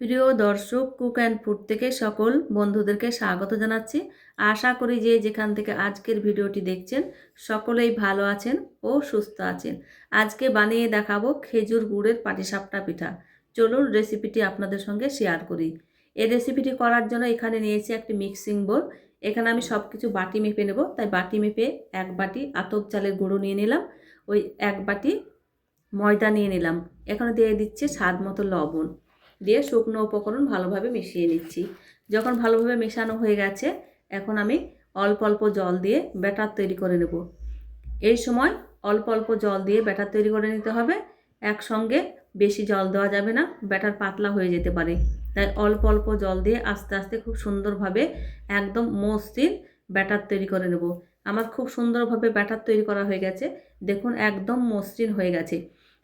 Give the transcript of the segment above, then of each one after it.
প্রিয় দর্শক, cook and food থেকে সকল বন্ধুদেরকে স্বাগত জানাচ্ছি। আশা করি যে যেখান থেকে আজকের ভিডিওটি দেখছেন, সকলেই ভালো আছেন ও সুস্থ আছেন। আজকে বানিয়ে দেখাবো খেজুর গুড়ের পাটিসাপটা পিঠা। চলুন রেসিপিটি আপনাদের সঙ্গে শেয়ার করি। এই রেসিপিটি করার জন্য এখানে নিয়েছি একটি মিক্সিং বোল এখানে আমি সব কিছু বাটি মেপে নেব, তাই বাটি মেপে এক বাটি আতপ চালের গুঁড়ো নিয়ে নিলাম, ওই এক বাটি ময়দা নিয়ে নিলাম। এখানে দিয়ে দিচ্ছে স্বাদ মতো লবণ। দিয়ে শুকনো উপকরণ ভালোভাবে মিশিয়ে নিচ্ছি। যখন ভালোভাবে মেশানো হয়ে গেছে, এখন আমি অল্প অল্প জল দিয়ে ব্যাটার তৈরি করে নেব। এই সময় অল্প অল্প জল দিয়ে ব্যাটার তৈরি করে নিতে হবে। একসঙ্গে বেশি জল দেওয়া যাবে না, ব্যাটার পাতলা হয়ে যেতে পারে। তাই অল্প অল্প জল দিয়ে আস্তে আস্তে খুব সুন্দরভাবে একদম মসৃণ ব্যাটার তৈরি করে নেব। আমার খুব সুন্দরভাবে ব্যাটার তৈরি করা হয়ে গেছে। দেখুন, একদম মসৃণ হয়ে গেছে।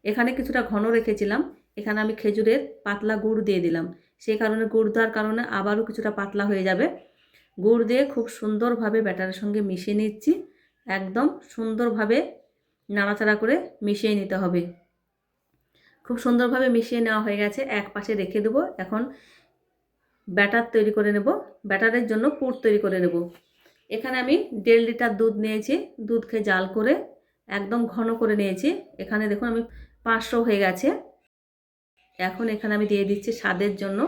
এখানে কিছুটা ঘন রেখেছিলাম। এখানে আমি খেজুরের পাতলা গুড় দিয়ে দিলাম। সেই কারণে গুড় দেওয়ার কারণে আবারও কিছুটা পাতলা হয়ে যাবে। গুড় দিয়ে খুব সুন্দরভাবে ব্যাটারের সঙ্গে মিশিয়ে নিচ্ছি। একদম সুন্দরভাবে নাড়াচাড়া করে মিশিয়ে নিতে হবে। খুব সুন্দরভাবে মিশিয়ে নেওয়া হয়ে গেছে। এক পাশে রেখে দেবো। এখন ব্যাটার তৈরি করে নেব। ব্যাটারের জন্য পুর তৈরি করে নেব। এখানে আমি দেড় লিটার দুধ নিয়েছি। দুধকে জাল করে একদম ঘন করে নিয়েছি। এখানে দেখুন আমি পাঁচশো হয়ে গেছে। এখন এখানে আমি দিয়ে দিচ্ছি স্বাদের জন্য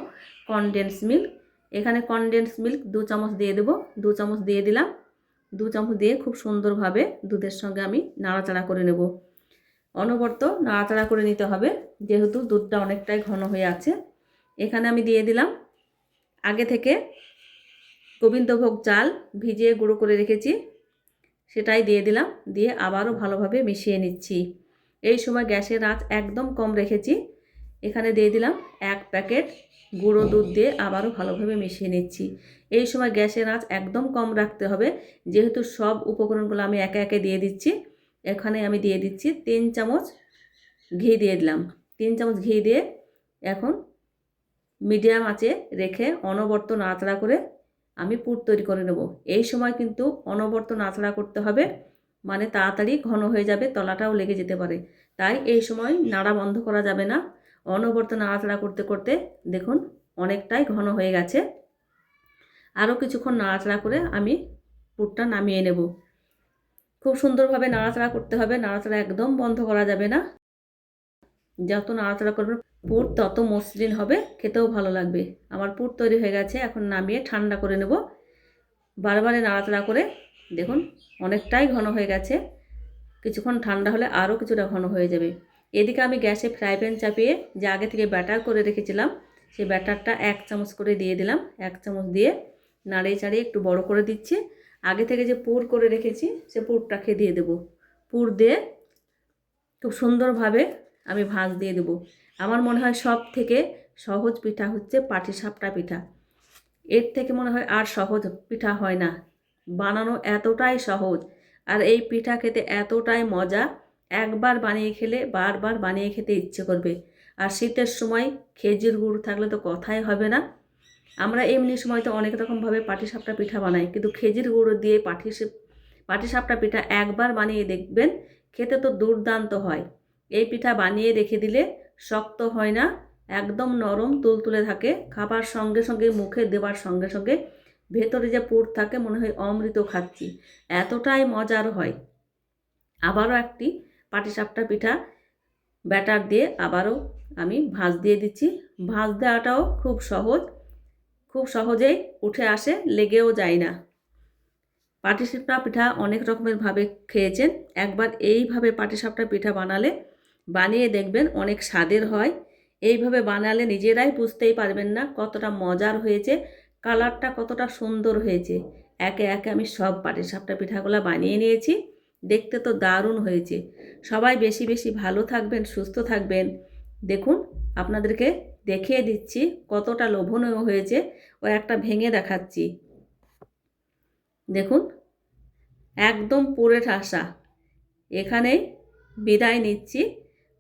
কনডেন্স মিল্ক এখানে কনডেন্স মিল্ক দু চামচ দিয়ে দেবো। দু চামচ দিয়ে দিলাম। দু চামচ দিয়ে খুব সুন্দরভাবে দুধের সঙ্গে আমি নাড়াচাড়া করে নেব। অনবর্ত নাড়াচাড়া করে নিতে হবে, যেহেতু দুধটা অনেকটাই ঘন হয়ে আছে। এখানে আমি দিয়ে দিলাম আগে থেকে গোবিন্দভোগ চাল ভিজিয়ে গুঁড়ো করে রেখেছি, সেটাই দিয়ে দিলাম। দিয়ে আবারও ভালোভাবে মিশিয়ে নিচ্ছি। এই সময় গ্যাসের আঁচ একদম কম রেখেছি। এখানে দিয়ে দিলাম এক প্যাকেট গুঁড়ো দুধ দিয়ে আবারও ভালোভাবে মিশিয়ে নিচ্ছি। এই সময় গ্যাসের আঁচ একদম কম রাখতে হবে। যেহেতু সব উপকরণগুলো আমি একে একে দিয়ে দিচ্ছি, এখানে আমি দিয়ে দিচ্ছি তিন চামচ ঘি দিয়ে দিলাম। তিন চামচ ঘি দিয়ে এখন মিডিয়াম আঁচে রেখে অনবর্ত নাড়াচাড়া করে আমি পুর তৈরি করে নেব। এই সময় কিন্তু অনবর্ত নাড়াচাড়া করতে হবে মানে তাড়াতাড়ি ঘন হয়ে যাবে, তলাটাও লেগে যেতে পারে। তাই এই সময় নাড়া বন্ধ করা যাবে না। অনবর্ত নাড়াচাড়া করতে করতে দেখুন অনেকটাই ঘন হয়ে গেছে। আরও কিছুক্ষণ নাড়াচাড়া করে আমি পুরটা নামিয়ে নেব। খুব সুন্দরভাবে নাড়াচাড়া করতে হবে, নাড়াচাড়া একদম বন্ধ করা যাবে না। যত নাড়াচাড়া করবে পুর তত মসৃণ হবে, খেতেও ভালো লাগবে। আমার পুর তৈরি হয়ে গেছে, এখন নামিয়ে ঠান্ডা করে নেব। বারবারে নাড়াচাড়া করে দেখুন অনেকটাই ঘন হয়ে গেছে। কিছুক্ষণ ঠান্ডা হলে আরও কিছুটা ঘন হয়ে যাবে। এদিকে আমি গ্যাসে ফ্রাই প্যান চাপিয়ে যে আগে থেকে ব্যাটার করে রেখেছিলাম, সেই ব্যাটারটা এক চামচ করে দিয়ে দিলাম। এক চামচ দিয়ে নাড়িয়ে চাড়িয়ে একটু বড় করে দিচ্ছি। আগে থেকে যে পুর করে রেখেছি, সে পুরটাকে দিয়ে দেব। পুর দিয়ে খুব সুন্দরভাবে আমি ভাঁজ দিয়ে দেবো। আমার মনে হয় সব থেকে সহজ পিঠা হচ্ছে পাটিসাপটা পিঠা। এর থেকে মনে হয় আর সহজ পিঠা হয় না। বানানো এতটাই সহজ। আর এই পিঠা খেতে এতটাই মজা। একবার বানিয়ে খেলে বারবার বানিয়ে খেতে ইচ্ছে করবে। আর শীতের সময় খেজুর গুড় থাকলে তো কথাই হবে না। আমরা এমনি সময় তো অনেক রকমভাবে পাটিসাপটা পিঠা বানাই, কিন্তু খেজুর গুঁড়ো দিয়ে পাটি পাটিসাপটা পিঠা একবার বানিয়ে দেখবেন খেতে তো দুর্দান্ত হয়। এই পিঠা বানিয়ে রেখে দিলে শক্ত হয় না, একদম নরম তুলতুলে থাকে, খাবার সঙ্গে সঙ্গে মুখে দেওয়ার সঙ্গে সঙ্গে ভেতরে যে পুর থাকে মনে হয় অমৃত খাচ্ছি, এতটাই মজার হয়। আবারও একটি পাটিসাপটা পিঠা ব্যাটার দিয়ে আবারও আমি ভাঁজ দিয়ে দিচ্ছি। ভাঁজ দেওয়াটাও খুব সহজ, খুব সহজেই উঠে আসে, লেগেও যায় না। পাটিসাপটা পিঠা অনেক রকমের ভাবে খেয়েছেন। একবার এইভাবে পাটিসাপটা পিঠা বানালে বানিয়ে দেখবেন অনেক স্বাদের হয়। এইভাবে বানালে নিজেরাই বুঝতেই পারবেন না কতটা মজার হয়েছে, কালারটা কতটা সুন্দর হয়েছে। একে একে আমি সব পাটিসাপটা পিঠাগুলো বানিয়ে নিয়েছি। দেখতে তো দারুণ হয়েছে। সবাই বেশি বেশি ভালো থাকবেন, সুস্থ থাকবেন। দেখুন, আপনাদেরকে দেখিয়ে দিচ্ছি কতটা লোভনীয় হয়েছে, ও একটা ভেঙে দেখাচ্ছি। দেখুন, একদম পুরে ঠাসা। এখানেই বিদায় নিচ্ছি।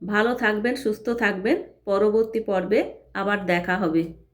ভালো থাকবেন, সুস্থ থাকবেন। পরবর্তী পর্বে আবার দেখা হবে।